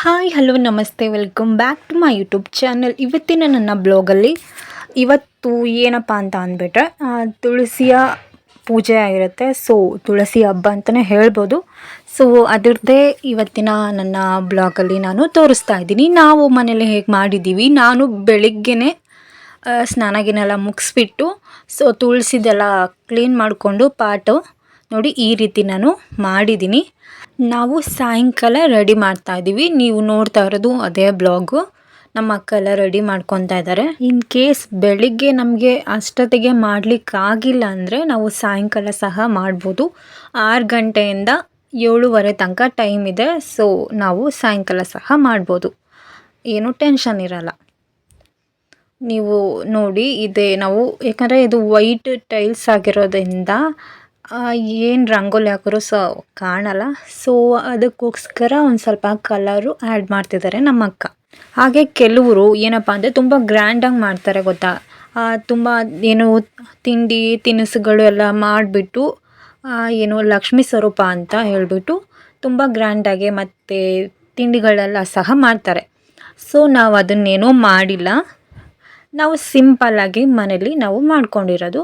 Hi hello ನಮಸ್ತೆ welcome back to my YouTube channel ಇವತ್ತಿನ ನನ್ನ ಬ್ಲಾಗಲ್ಲಿ ಇವತ್ತು ಏನಪ್ಪ ಅಂತ ಅಂದ್ಬಿಟ್ರೆ ತುಳಸಿಯ ಪೂಜೆ ಆಗಿರುತ್ತೆ. ಸೊ ತುಳಸಿ ಹಬ್ಬ ಅಂತಲೇ ಹೇಳ್ಬೋದು. ಸೊ ಅದರದ್ದೇ ಇವತ್ತಿನ ನನ್ನ ಬ್ಲಾಗಲ್ಲಿ ನಾನು ತೋರಿಸ್ತಾ ಇದ್ದೀನಿ. ನಾವು ಮನೇಲಿ ಹೇಗೆ ಮಾಡಿದ್ದೀವಿ, ನಾನು ಬೆಳಿಗ್ಗೆನೇ ಸ್ನಾನಗಿನೆಲ್ಲ ಸ್ನಾನ ಗಿನ ಮುಗಿಸ್ಬಿಟ್ಟು ಸೊ ತುಳಸಿದೆಲ್ಲ ಕ್ಲೀನ್ ಮಾಡಿಕೊಂಡು ಪಾಟು ನೋಡಿ ಈ ರೀತಿ ನಾನು ಮಾಡಿದ್ದೀನಿ. ನಾವು ಸಾಯಂಕಾಲ ರೆಡಿ ಮಾಡ್ತಾ ಇದ್ದೀವಿ ನೀವು ನೋಡ್ತಾ ಇರೋದು ಅದೇ ಬ್ಲಾಗು. ನಮ್ಮ ಅಕ್ಕ ಎಲ್ಲ ರೆಡಿ ಮಾಡ್ಕೊತಾ ಇದ್ದಾರೆ. ಇನ್ ಕೇಸ್ ಬೆಳಿಗ್ಗೆ ನಮಗೆ ಅಷ್ಟೊತ್ತಿಗೆ ಮಾಡಲಿಕ್ಕಾಗಿಲ್ಲ ಅಂದರೆ ನಾವು ಸಾಯಂಕಾಲ ಸಹ ಮಾಡ್ಬೋದು. ಆರು ಗಂಟೆಯಿಂದ ಏಳುವರೆ ತನಕ ಟೈಮ್ ಇದೆ. ಸೊ, ನಾವು ಸಾಯಂಕಾಲ ಸಹ ಮಾಡ್ಬೋದು. ಏನು ಟೆನ್ಷನ್ ಇರಲ್ಲ. ನೀವು ನೋಡಿ, ಇದೆ ನಾವು, ಯಾಕಂದರೆ ಇದು ವೈಟ್ ಟೈಲ್ಸ್ ಆಗಿರೋದ್ರಿಂದ ಏನು ರಂಗೋಲಿ ಹಾಕಿದ್ರು ಸೊ ಕಾಣಲ್ಲ. ಸೊ ಅದಕ್ಕೋಸ್ಕರ ಒಂದು ಸ್ವಲ್ಪ ಕಲರು ಆ್ಯಡ್ ಮಾಡ್ತಿದ್ದಾರೆ ನಮ್ಮ ಅಕ್ಕ ಹಾಗೆ ಕೆಲವರು ಏನಪ್ಪ ಅಂದರೆ ತುಂಬ ಗ್ರ್ಯಾಂಡಾಗಿ ಮಾಡ್ತಾರೆ ಗೊತ್ತಾ. ತುಂಬ ಏನು ತಿಂಡಿ, ತಿನಿಸುಗಳು ಎಲ್ಲ ಮಾಡಿಬಿಟ್ಟು ಏನು ಲಕ್ಷ್ಮೀ ಸ್ವರೂಪ ಅಂತ ಹೇಳಿಬಿಟ್ಟು ತುಂಬ ಗ್ರ್ಯಾಂಡಾಗಿ ಮತ್ತು ತಿಂಡಿಗಳೆಲ್ಲ ಸಹ ಮಾಡ್ತಾರೆ. ಸೊ ನಾವು ಅದನ್ನೇನೂ ಮಾಡಿಲ್ಲ. ನಾವು ಸಿಂಪಲ್ಲಾಗಿ ಮನೇಲಿ ನಾವು ಮಾಡ್ಕೊಂಡಿರೋದು.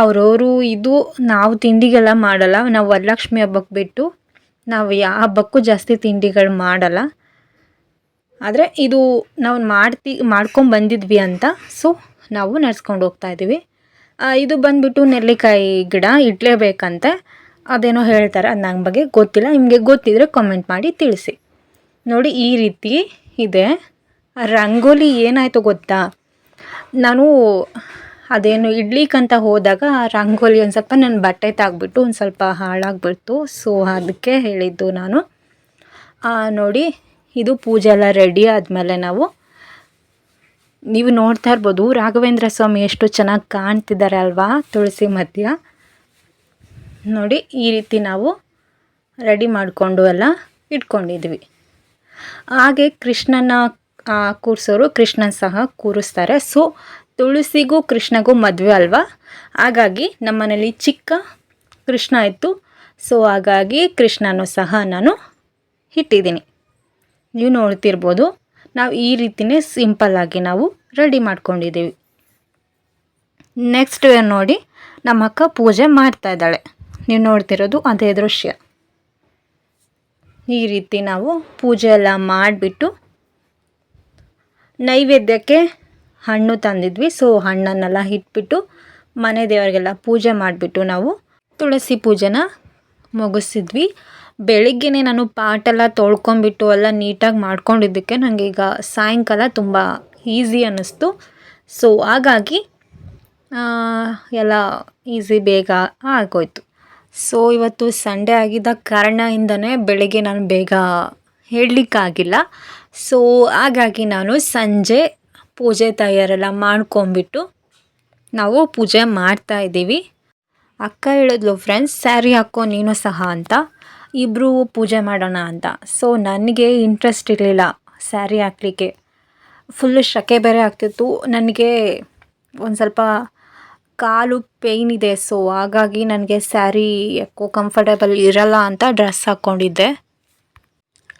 ಅವರವರು ಇದು ನಾವು ತಿಂಡಿಗೆಲ್ಲ ಮಾಡಲ್ಲ. ನಾವು ವರಲಕ್ಷ್ಮಿ ಹಬ್ಬಕ್ಕೆ ಬಿಟ್ಟು ನಾವು ಯಾವ ಹಬ್ಬಕ್ಕೂ ಜಾಸ್ತಿ ತಿಂಡಿಗಳು ಮಾಡಲ್ಲ. ಆದರೆ ಇದು ನಾವು ಮಾಡ್ತಿ, ಮಾಡ್ಕೊಂಡು ಬಂದಿದ್ವಿ ಅಂತ, ಸೊ ನಾವು ನಡ್ಸ್ಕೊಂಡು ಹೋಗ್ತಾ ಇದ್ದೀವಿ ಇದು ಬಂದುಬಿಟ್ಟು ನೆಲ್ಲಿಕಾಯಿ ಗಿಡ ಇಡಲೇಬೇಕಂತೆ. ಅದೇನೋ ಹೇಳ್ತಾರೆ, ಅದು ನಂಗೆ ಬಗ್ಗೆ ಗೊತ್ತಿಲ್ಲ. ನಿಮಗೆ ಗೊತ್ತಿದ್ರೆ ಕಮೆಂಟ್ ಮಾಡಿ ತಿಳಿಸಿ. ನೋಡಿ, ಈ ರೀತಿ ಇದೆ. ರಂಗೋಲಿ ಏನಾಯಿತು ಗೊತ್ತಾ? ನಾನು ಅದೇನು ಇಡ್ಲಿಕ್ಕಂತ ಹೋದಾಗ ರಂಗೋಲಿ ಒಂದು ಸ್ವಲ್ಪ ನನ್ನ ಬಟ್ಟೆ ತಾಗ್ಬಿಟ್ಟು ಒಂದು ಸ್ವಲ್ಪ ಹಾಳಾಗ್ಬಿಡ್ತು. ಸೊ ಅದಕ್ಕೆ ಹೇಳಿದ್ದು ನಾನು ನೋಡಿ, ಇದು ಪೂಜೆ ಎಲ್ಲ ರೆಡಿ ಆದಮೇಲೆ ನಾವು, ನೀವು ನೋಡ್ತಾ ಇರ್ಬೋದು, ರಾಘವೇಂದ್ರ ಸ್ವಾಮಿ ಎಷ್ಟು ಚೆನ್ನಾಗಿ ಕಾಣ್ತಿದ್ದಾರೆ ಅಲ್ವಾ ತುಳಸಿ ಮಧ್ಯ. ನೋಡಿ, ಈ ರೀತಿ ನಾವು ರೆಡಿ ಮಾಡಿಕೊಂಡು ಎಲ್ಲ ಇಟ್ಕೊಂಡಿದ್ವಿ. ಹಾಗೆ ಕೃಷ್ಣನ ಕೂರಿಸೋರು ಕೃಷ್ಣನ ಸಹ ಕೂರಿಸ್ತಾರೆ. ಸೊ ತುಳಸಿಗೂ ಕೃಷ್ಣಗೂ ಮದುವೆ ಅಲ್ವಾ? ಹಾಗಾಗಿ ನಮ್ಮನೇಲಿ ಚಿಕ್ಕ ಕೃಷ್ಣ ಇತ್ತು. ಸೊ ಹಾಗಾಗಿ ಕೃಷ್ಣನೂ ಸಹ ನಾನು ಇಟ್ಟಿದ್ದೀನಿ. ನೀವು ನೋಡ್ತಿರ್ಬೋದು, ನಾವು ಈ ರೀತಿಯೇ ಸಿಂಪಲ್ಲಾಗಿ ನಾವು ರೆಡಿ ಮಾಡ್ಕೊಂಡಿದ್ದೀವಿ. ನೆಕ್ಸ್ಟ್ ನೋಡಿ, ನಮ್ಮ ಅಕ್ಕ ಪೂಜೆ ಮಾಡ್ತಾ ಇದ್ದಾಳೆ. ನೀವು ನೋಡ್ತಿರೋದು ಅದೇ ದೃಶ್ಯ. ಈ ರೀತಿ ನಾವು ಪೂಜೆ ಎಲ್ಲ ಮಾಡಿಬಿಟ್ಟು ನೈವೇದ್ಯಕ್ಕೆ ಹಣ್ಣು ತಂದಿದ್ವಿ. ಸೊ ಹಣ್ಣನ್ನೆಲ್ಲ ಇಟ್ಬಿಟ್ಟು ಮನೆ ದೇವರಿಗೆಲ್ಲ ಪೂಜೆ ಮಾಡಿಬಿಟ್ಟು ನಾವು ತುಳಸಿ ಪೂಜೆನ ಮುಗಿಸಿದ್ವಿ. ಬೆಳಿಗ್ಗೆ ನಾನು ಪಾಟೆಲ್ಲ ತೊಳ್ಕೊಂಬಿಟ್ಟು ಎಲ್ಲ ನೀಟಾಗಿ ಮಾಡ್ಕೊಂಡಿದ್ದಕ್ಕೆ ನನಗೆ ಈಗ ಸಾಯಂಕಾಲ ತುಂಬ ಈಸಿ ಅನ್ನಿಸ್ತು. ಸೊ ಹಾಗಾಗಿ ಎಲ್ಲ ಈಸಿ ಬೇಗ ಆಗೋಯ್ತು. ಸೊ ಇವತ್ತು ಸಂಡೇ ಆಗಿದ್ದ ಕಾರಣದಿಂದನೇ ಬೆಳಗ್ಗೆ ನಾನು ಬೇಗ ಹೇಳಲಿಕ್ಕಾಗಿಲ್ಲ. ಸೊ ಹಾಗಾಗಿ ನಾನು ಸಂಜೆ ಪೂಜೆ ತಯಾರೆಲ್ಲ ಮಾಡ್ಕೊಂಬಿಟ್ಟು ನಾವು ಪೂಜೆ ಮಾಡ್ತಾ ಇದ್ದೀವಿ. ಅಕ್ಕ ಹೇಳಿದ್ಲು ಫ್ರೆಂಡ್ಸ್ ಸ್ಯಾರಿ ಹಾಕೋ ನೀನು ಸಹ ಅಂತ. ಇಬ್ಬರು ಪೂಜೆ ಮಾಡೋಣ ಅಂತ. ಸೊ ನನಗೆ ಇಂಟ್ರೆಸ್ಟ್ ಇರಲಿಲ್ಲ ಸ್ಯಾರಿ ಹಾಕ್ಲಿಕ್ಕೆ. ಫುಲ್ಲು ಶಕೆ ಬೇರೆ ಆಗ್ತಿತ್ತು. ನನಗೆ ಒಂದು ಸ್ವಲ್ಪ ಕಾಲು ಪೇಯ್ನ್ ಇದೆ. ಸೊ ಹಾಗಾಗಿ ನನಗೆ ಸ್ಯಾರಿ ಯಾಕೋ ಕಂಫರ್ಟೇಬಲ್ ಇರಲ್ಲ ಅಂತ ಡ್ರೆಸ್ ಹಾಕ್ಕೊಂಡಿದ್ದೆ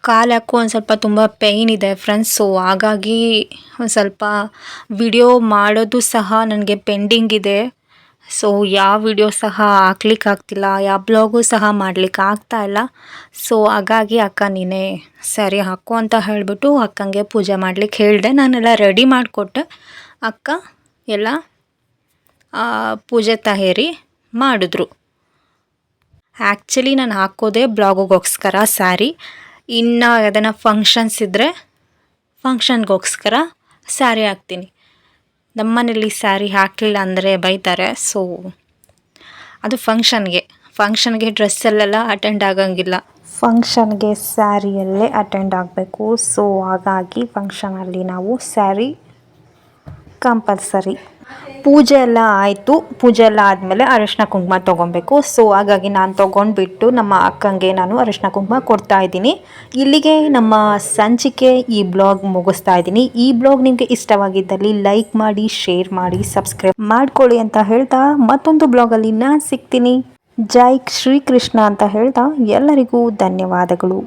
ಕಾಲು ಒಂದು ಸ್ವಲ್ಪ ತುಂಬ ಪೇಯ್ನ್ ಇದೆ ಫ್ರೆಂಡ್ಸ್ ಸೊ ಹಾಗಾಗಿ ಒಂದು ಸ್ವಲ್ಪ ವಿಡಿಯೋ ಮಾಡೋದು ಸಹ ನನಗೆ ಪೆಂಡಿಂಗ್ ಇದೆ. ಸೊ ಯಾವ ವಿಡಿಯೋ ಸಹ ಹಾಕ್ಲಿಕ್ಕೆ ಆಗ್ತಿಲ್ಲ, ಯಾವ ಬ್ಲಾಗು ಸಹ ಮಾಡ್ಲಿಕ್ಕೆ ಆಗ್ತಾ ಇಲ್ಲ. ಸೊ ಹಾಗಾಗಿ ಅಕ್ಕ ನೀನೇ ಸರಿ ಹಾಕು ಅಂತ ಹೇಳಿಬಿಟ್ಟು ಅಕ್ಕಂಗೆ ಪೂಜೆ ಮಾಡ್ಲಿಕ್ಕೆ ಹೇಳಿದೆ. ನಾನೆಲ್ಲ ರೆಡಿ ಮಾಡಿಕೊಟ್ಟೆ. ಅಕ್ಕ ಎಲ್ಲ ಪೂಜೆ ತಯಾರಿ ಮಾಡಿದ್ರು. ಆ್ಯಕ್ಚುಲಿ ನಾನು ಹಾಕೋದೇ ಬ್ಲಾಗಿಗೋಸ್ಕರ ಸ್ಯಾರಿ ಇನ್ನು ಯಾವ್ದಾನ ಫಂಕ್ಷನ್ಸ್ ಇದ್ದರೆ ಫಂಕ್ಷನ್ಗೋಸ್ಕರ ಸ್ಯಾರಿ ಹಾಕ್ತೀನಿ. ನಮ್ಮನೇಲಿ ಸ್ಯಾರಿ ಹಾಕಲಿಲ್ಲ ಅಂದರೆ ಬೈತಾರೆ ಸೊ ಅದು ಫಂಕ್ಷನ್ಗೆ ಫಂಕ್ಷನ್ಗೆ ಡ್ರೆಸ್ಸಲ್ಲೆಲ್ಲ ಅಟೆಂಡ್ ಆಗೋಂಗಿಲ್ಲ. ಫಂಕ್ಷನ್ಗೆ ಸ್ಯಾರಿಯಲ್ಲೇ ಅಟೆಂಡ್ ಆಗಬೇಕು ಸೊ ಹಾಗಾಗಿ ಫಂಕ್ಷನಲ್ಲಿ ನಾವು ಸ್ಯಾರಿ ಕಂಪಲ್ಸರಿ ಪೂಜೆ ಎಲ್ಲ ಆಯಿತು. ಪೂಜೆ ಎಲ್ಲ ಆದಮೇಲೆ ಅರಿಶಿನ ಕುಂಕುಮ ತೊಗೊಬೇಕು. ಸೊ ಹಾಗಾಗಿ ನಾನು ತೊಗೊಂಡ್ಬಿಟ್ಟು ನಮ್ಮ ಅಕ್ಕಂಗೆ ನಾನು ಅರಿಶಿನ ಕುಂಕುಮ ಕೊಡ್ತಾ ಇದ್ದೀನಿ. ಇಲ್ಲಿಗೆ ನಮ್ಮ ಸಂಚಿಕೆ ಈ ಬ್ಲಾಗ್ ಮುಗಿಸ್ತಾ ಇದ್ದೀನಿ. ಈ ಬ್ಲಾಗ್ ನಿಮಗೆ ಇಷ್ಟವಾಗಿದ್ದಲ್ಲಿ ಲೈಕ್ ಮಾಡಿ, ಶೇರ್ ಮಾಡಿ, ಸಬ್ಸ್ಕ್ರೈಬ್ ಮಾಡ್ಕೊಳ್ಳಿ ಅಂತ ಹೇಳ್ತಾ ಮತ್ತೊಂದು ಬ್ಲಾಗಲ್ಲಿ ನಾನು ಸಿಗ್ತೀನಿ. ಜೈ ಶ್ರೀಕೃಷ್ಣ ಅಂತ ಹೇಳ್ತಾ ಎಲ್ಲರಿಗೂ ಧನ್ಯವಾದಗಳು.